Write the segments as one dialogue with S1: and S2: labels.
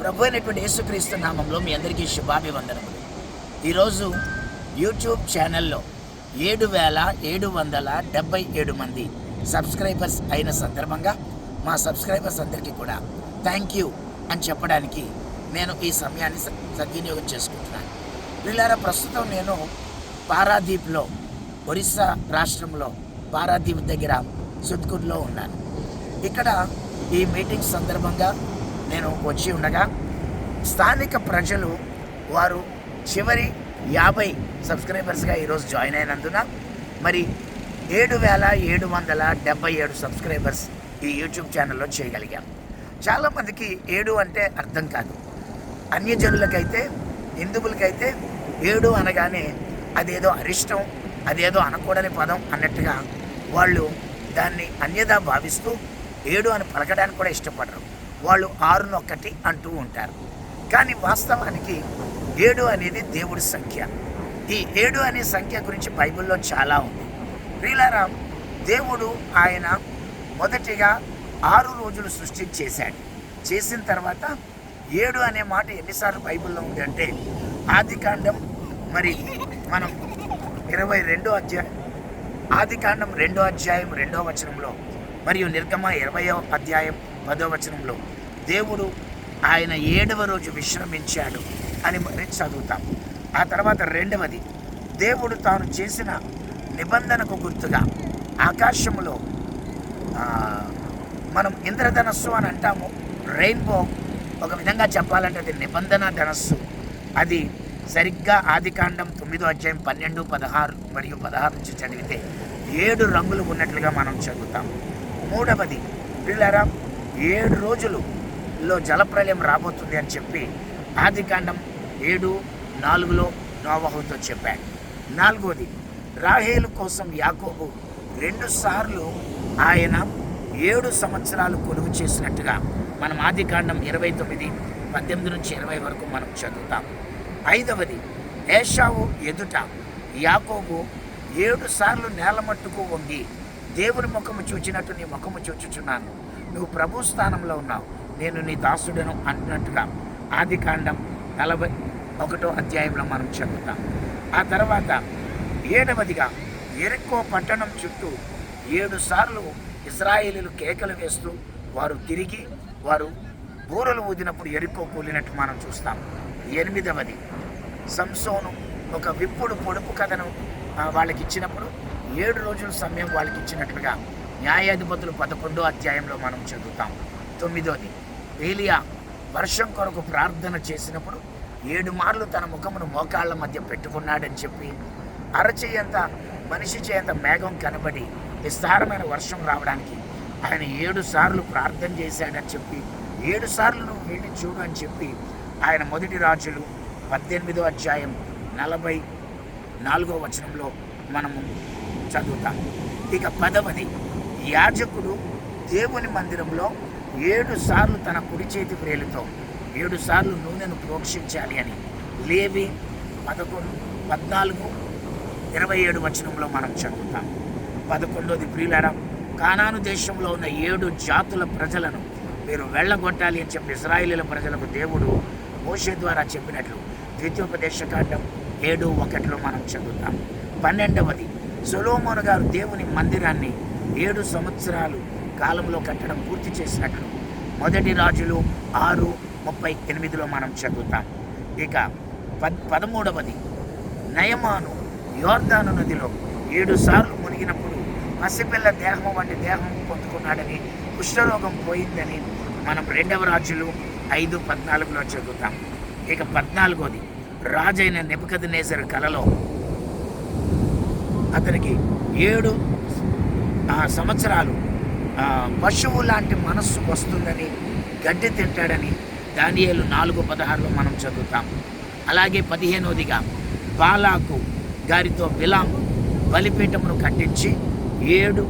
S1: ప్రభు అయినటువంటి యేసుక్రీస్తు నామంలో మీ అందరికీ శుభాభివందనములు. ఈరోజు యూట్యూబ్ ఛానల్లో ఏడు వేల ఏడు వందల డెబ్బై ఏడు మంది సబ్స్క్రైబర్స్ అయిన సందర్భంగా మా సబ్స్క్రైబర్స్ అందరికీ కూడా థ్యాంక్ యూ అని చెప్పడానికి నేను ఈ సమయాన్ని సద్వినియోగం చేసుకుంటున్నాను. వీళ్ళారా ప్రస్తుతం నేను పారాదీప్లో ఒరిస్సా రాష్ట్రంలో పారాదీప్ దగ్గర సుద్గుడ్లో ఉన్నాను. ఇక్కడ ఈ మీటింగ్ సందర్భంగా నేను వచ్చి ఉండగా స్థానిక ప్రజలు వారు చివరి యాభై సబ్స్క్రైబర్స్గా ఈరోజు జాయిన్ అయినందున మరి ఏడు వేల ఏడు వందల డెబ్బై ఏడు సబ్స్క్రైబర్స్ ఈ యూట్యూబ్ ఛానల్లో చేయగలిగాం. చాలామందికి ఏడు అంటే అర్థం కాదు. అన్యజనులకైతే హిందువులకైతే ఏడు అనగానే అదేదో అరిష్టం అదేదో అనకూడని పదం అన్నట్టుగా వాళ్ళు దాన్ని అన్యదా భావిస్తూ ఏడు అని పలకడానికి కూడా ఇష్టపడరు. వాళ్ళు ఆరునొక్కటి అంటూ ఉంటారు. కానీ వాస్తవానికి ఏడు అనేది దేవుడి సంఖ్య. ఈ ఏడు అనే సంఖ్య గురించి బైబిల్లో చాలా ఉంది. ప్రియులారా దేవుడు ఆయన మొదటిగా ఆరు రోజులు సృష్టి చేశాడు చేసిన తర్వాత ఏడు అనే మాట ఎన్నిసార్లు బైబిల్లో ఉంది అంటే ఆది కాండం మరి మనం ఇరవై రెండో అధ్యాయం ఆది కాండం రెండో అధ్యాయం రెండో వచనంలో మరియు నిర్గమ ఇరవయో అధ్యాయం పదవచనంలో దేవుడు ఆయన ఏడవ రోజు విశ్రమించాడు అని మరి చదువుతాం. ఆ తర్వాత రెండవది దేవుడు తాను చేసిన నిబంధనకు గుర్తుగా ఆకాశములో మనం ఇంద్రధనస్సు అని అంటాము. రెయిన్బో ఒక విధంగా చెప్పాలంటే అది నిబంధన ధనస్సు. అది సరిగ్గా ఆదికాండం తొమ్మిదో అధ్యాయం పన్నెండు పదహారు మరియు పదహారు నుంచి చదివితే ఏడు రంగులు ఉన్నట్లుగా మనం చదువుతాం. మూడవది పిల్లరా ఏడు రోజులులో జలప్రలయం రాబోతుంది అని చెప్పి ఆదికాండం ఏడు నాలుగులో నోవహుతో చెప్పాడు. నాలుగోది రాహేలు కోసం యాకోబు రెండు సార్లు ఆయన ఏడు సంవత్సరాలు కొలువు చేసినట్టుగా మనం ఆదికాండం ఇరవై తొమ్మిది పద్దెనిమిది నుంచి ఇరవై వరకు మనం చదువుతాం. ఐదవది ఏషావు ఎదుట యాకోబు ఏడు సార్లు నేల మట్టుకు వంగి దేవుని ముఖము చూచినట్టు నీ ముఖము చూచుచున్నాను. నువ్వు ప్రభు స్థానంలో ఉన్నావు. నేను నీ దాసుడను అంటున్నట్టుగా ఆదికాండం నలభై ఒకటో అధ్యాయంలో మనం చదువుతాం. ఆ తర్వాత ఏడవదిగా ఎరుక్కో పట్టణం చుట్టూ ఏడు సార్లు ఇజ్రాయేలీలు కేకలు వేస్తూ వారు తిరిగి వారు బూరలు ఊదినప్పుడు ఎరుక్కో కూలినట్టు మనం చూస్తాం. ఎనిమిదవది సంసోను ఒక విప్పుడు పొడుపు కథను వాళ్ళకి ఇచ్చినప్పుడు ఏడు రోజుల సమయం వాళ్ళకి ఇచ్చినట్లుగా న్యాయాధిపతులు పదకొండో అధ్యాయంలో మనం చదువుతాం. తొమ్మిదోది ఏలియా వర్షం కొరకు ప్రార్థన చేసినప్పుడు ఏడు మార్లు తన ముఖమును మోకాళ్ళ మధ్య పెట్టుకున్నాడని చెప్పి అరచేయంత మనిషి చేయంత మేఘం కనబడి విస్తారమైన వర్షం రావడానికి ఆయన ఏడు సార్లు ప్రార్థన చేశాడని చెప్పి ఏడు సార్లు నువ్వు వెళ్ళి చూడు అని చెప్పి ఆయన మొదటి రాజులు పద్దెనిమిదో అధ్యాయం నలభై నాలుగో వచనంలో మనము చదువుతాం. ఇక పదవది యాజకుడు దేవుని మందిరంలో ఏడు సార్లు తన కుడి చేతి వ్రేలుతో ఏడు సార్లు నూనెను ప్రోక్షించాలి అని. లేవి పదకొండు పద్నాలుగు ఇరవై ఏడు వచనంలో మనం చదువుతాం. పదకొండోది ప్రియులారా కానాను దేశంలో ఉన్న ఏడు జాతుల ప్రజలను మీరు వెళ్ళగొట్టాలి అని చెప్పి ఇజ్రాయిలీల ప్రజలకు దేవుడు మోషే ద్వారా చెప్పినట్లు ద్వితీయోపదేశకాండం ఏడు ఒకటిలో మనం చదువుతాం. పన్నెండవది సొలోమోను గారు దేవుని మందిరాన్ని ఏడు సంవత్సరాలు కాలంలో కట్టడం పూర్తి చేసినట్లు మొదటి రాజులు ఆరు ముప్పై ఎనిమిదిలో మనం చదువుతాం. ఇక పద్ పదమూడవది. నయమాను యోర్దాను నదిలో ఏడు సార్లు మునిగినప్పుడు పసిపిల్ల దేహం వంటి దేహం పొందుకున్నాడని కుష్ఠరోగం పోయిందని మనం రెండవ రాజులు ఐదు పద్నాలుగులో చదువుతాం. ఇక పద్నాలుగోది. రాజైన నెపకదనేసరి కలలో అతనికి ఏడు సంవత్సరాలు పశువు లాంటి మనస్సు వస్తుందని గడ్డి తింటాడని దానియేలు నాలుగు పదహారులో మనం చదువుతాం. అలాగే పదిహేనోదిగా బాలాకు గారితో బిలాం బలిపీఠమును కట్టించి ఏడు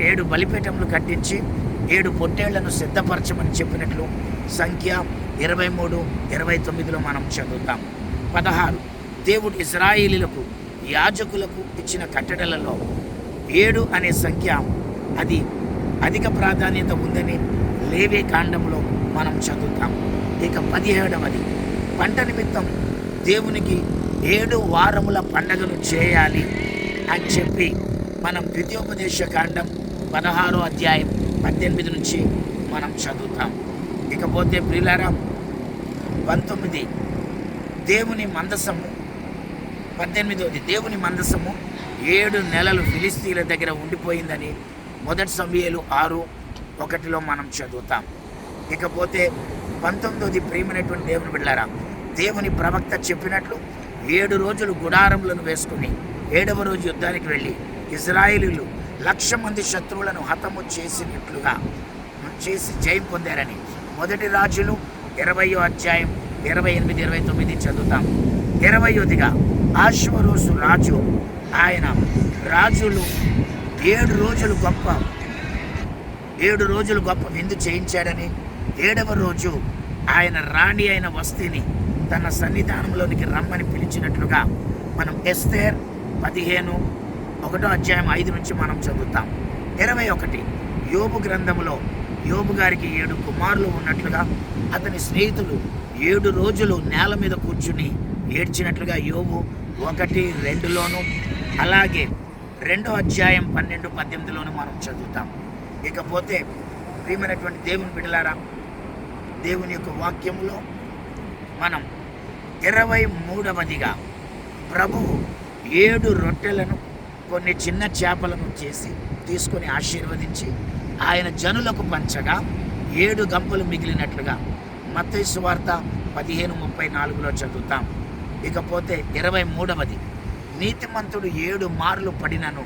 S1: ఏడు బలిపీఠములు కట్టించి ఏడు పొట్టేళ్ళను సిద్ధపరచమని చెప్పినట్లు సంఖ్య ఇరవై మూడు ఇరవై తొమ్మిదిలో మనం చదువుతాం. పదహారు దేవుడు ఇజ్రాయిలీలకు యాజకులకు ఇచ్చిన కట్టడలలో ఏడు అనే సంఖ్య అది అధిక ప్రాధాన్యత ఉందని లేవే కాండంలో మనం చదువుతాం. ఇక పదిహేడవది. పంట నిమిత్తం దేవునికి ఏడు వారముల పండగను చేయాలి అని చెప్పి మనం ద్వితీయోపదేశ కాండం పదహారో అధ్యాయం పద్దెనిమిది నుంచి మనం చదువుతాం. ఇకపోతే ప్రియులారా పంతొమ్మిది. దేవుని మందసము. పద్దెనిమిదవది. దేవుని మందసము. ఏడు నెలలు ఫిలిస్తీన్ల దగ్గర ఉండిపోయిందని మొదటి సమయాలు ఆరు ఒకటిలో మనం చదువుతాం. ఇకపోతే పంతొమ్మిది ప్రియమైనటువంటి దేవుని బిళ్ళారా దేవుని ప్రవక్త చెప్పినట్లు ఏడు రోజులు గుడారములను వేసుకుని ఏడవ రోజు యుద్ధానికి వెళ్ళి ఇజ్రాయిలీలు లక్ష మంది శత్రువులను హతము చేసినట్లుగా చేసి జయం పొందారని మొదటి రాజులు ఇరవయో అధ్యాయం ఇరవై ఎనిమిది ఇరవై తొమ్మిది చదువుతాం. ఇరవయోదిగా ఆశ్వరోసు రాజు ఆయన రాజులు ఏడు రోజులు గొప్ప ఏడు రోజులు గొప్ప విందు చేయించాడని ఏడవ రోజు ఆయన రాణి అయిన వస్తిని తన సన్నిధానంలోనికి రమ్మని పిలిచినట్లుగా మనం ఎస్తేర్ పదిహేను ఒకటో అధ్యాయం ఐదు నుంచి మనం చదువుతాం. ఇరవై ఒకటి యోబు గ్రంథములో యోబు గారికి ఏడు కుమారులు ఉన్నట్లుగా అతని స్నేహితులు ఏడు రోజులు నేల మీద కూర్చుని ఏడ్చినట్లుగా యోబు ఒకటి రెండులోను అలాగే రెండో అధ్యాయం పన్నెండు పద్దెనిమిదిలోను మనం చదువుతాం. ఇకపోతే ప్రియమైనటువంటి దేవుని బిడలారా దేవుని యొక్క వాక్యంలో మనం ఇరవై మూడవదిగా ప్రభువు ఏడు రొట్టెలను కొన్ని చిన్న చేపలను చేసి తీసుకొని ఆశీర్వదించి ఆయన జనులకు పంచగా ఏడు గంపలు మిగిలినట్లుగా మత్తయి వార్త పదిహేను ముప్పై నాలుగులో చదువుతాం. ఇకపోతే ఇరవై మూడవది. నీతిమంతుడు ఏడు మార్లు పడినను.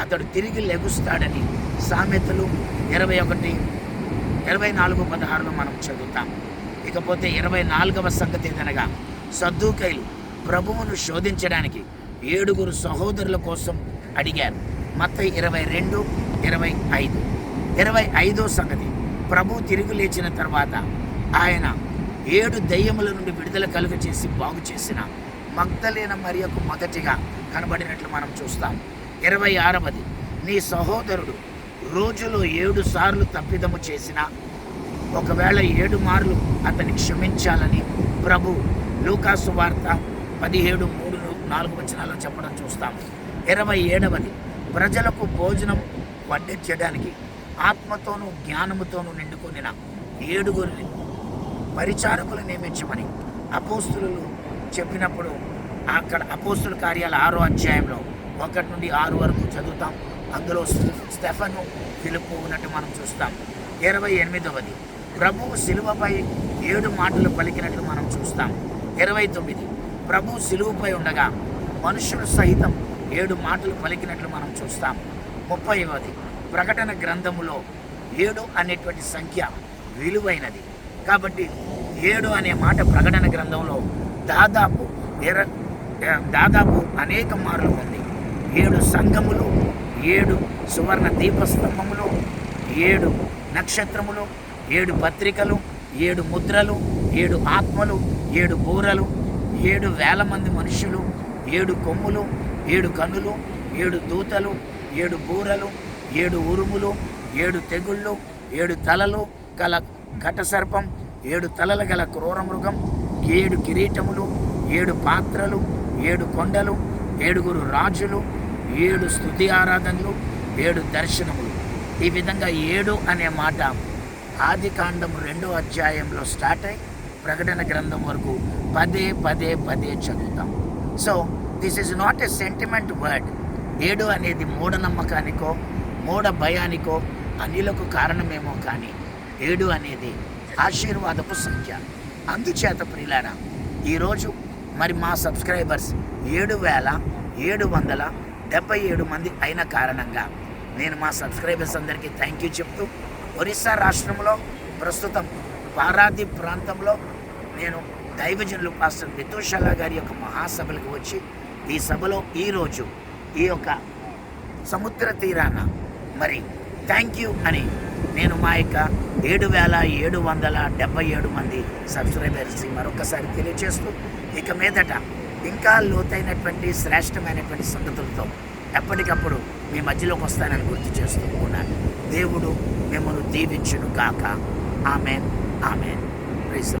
S1: అతడు తిరిగి లెగుస్తాడని సామెతలు ఇరవై ఒకటి ఇరవై నాలుగు పదహారులో మనం చదువుతాం. ఇకపోతే ఇరవై నాలుగవ సంగతి ఏదనగా సద్దుకైలు ప్రభువును శోధించడానికి ఏడుగురు సహోదరుల కోసం అడిగారు. మత ఇరవై రెండు ఇరవై ఐదు. ఇరవై ఐదో సంగతి ప్రభు తిరిగి లేచిన తర్వాత ఆయన ఏడు దయ్యముల నుండి విడుదల కలుగ చేసి బాగు చేసిన మగ్ధలేన మరియకు మొదటిగా కనబడినట్లు మనం చూస్తాం. ఇరవై ఆరవది. నీ సహోదరుడు రోజులో ఏడు సార్లు తప్పిదము చేసిన ఒకవేళ ఏడు మార్లు అతని క్షమించాలని ప్రభు లూకాసు వార్త పదిహేడు మూడు నాలుగు వచనాల్లో చెప్పడం చూస్తాం. ఇరవై ఏడవది. ప్రజలకు భోజనం వడ్డించడానికి ఆత్మతోనూ జ్ఞానముతోనూ నిండుకొనిన ఏడుగురిని పరిచారకులు నియమించమని అపోస్తులు చెప్పినప్పుడు అక్కడ అపోస్తుల కార్యాల ఆరో అధ్యాయంలో ఒకటి నుండి ఆరు వరకు చదువుతాం. అందులో స్టెఫను పిలుపు ఉన్నట్టు మనం చూస్తాం. ఇరవై ఎనిమిదవది. ప్రభువు శిలువపై ఏడు మాటలు పలికినట్లు మనం చూస్తాం. ఇరవై తొమ్మిది. ప్రభు శిలువపై ఉండగా మనుషులు సహితం ఏడు మాటలు పలికినట్లు మనం చూస్తాం. ముప్పైవది. ప్రకటన గ్రంథములో ఏడు అనేటువంటి సంఖ్య విలువైనది. కాబట్టి ఏడు అనే మాట ప్రకటన గ్రంథంలో దాదాపు ఇర దాదాపు అనేక మార్లు ఉంది. ఏడు సంఘములు ఏడు సువర్ణ దీపస్తంభములు ఏడు నక్షత్రములు ఏడు పత్రికలు ఏడు ముద్రలు ఏడు ఆత్మలు ఏడు బూరలు ఏడు వేల మంది మనుషులు ఏడు కొమ్ములు ఏడు కనులు ఏడు దూతలు ఏడు బూరలు ఏడు ఉరుములు ఏడు తెగుళ్ళు ఏడు తలలు గల ఘటసర్పం ఏడు తలలు గల క్రూరమృగం ఏడు కిరీటములు ఏడు పాత్రలు ఏడు కొండలు ఏడుగురు రాజులు ఏడు స్థుతి ఆరాధనలు ఏడు దర్శనములు. ఈ విధంగా ఏడు అనే మాట ఆది కాండం రెండో అధ్యాయంలో స్టార్ట్ అయి ప్రకటన గ్రంథం వరకు పదే పదే పదే చదువుతాం. So this is not a sentiment word ఏడు అనేది మూఢనమ్మకానికో మూఢ భయానికో అన్యులకు కారణమేమో కానీ ఏడు అనేది ఆశీర్వాదపు సంఖ్య. అందుచేత ప్రియులారా ఈరోజు మరి మా సబ్స్క్రైబర్స్ ఏడు వేల ఏడు వందల డెబ్బై ఏడు మంది అయిన కారణంగా నేను మా సబ్స్క్రైబర్స్ అందరికీ థ్యాంక్ యూ చెప్తూ ఒరిస్సా రాష్ట్రంలో ప్రస్తుతం పారాదీప్ ప్రాంతంలో నేను దైవజనులు పాస్టర్ మితుషాల గారి యొక్క మహాసభలకు వచ్చి ఈ సభలో ఈరోజు ఈ యొక్క సముద్ర తీరాన మరి థ్యాంక్ యూ అని నేను మా యొక్క ఏడు వేల ఏడు వందల డెబ్బై ఏడు మంది సబ్స్క్రైబర్స్ మరొకసారి తెలియచేస్తూ ఇక మీదట ఇంకా లోతైనటువంటి శ్రేష్టమైనటువంటి సంగతులతో ఎప్పటికప్పుడు మీ మధ్యలోకి వస్తానని గుర్తు చేస్తూ ఉన్నాను. దేవుడు మిమ్మల్ని దీవించును కాక ఆమెన్. ఆమెన్.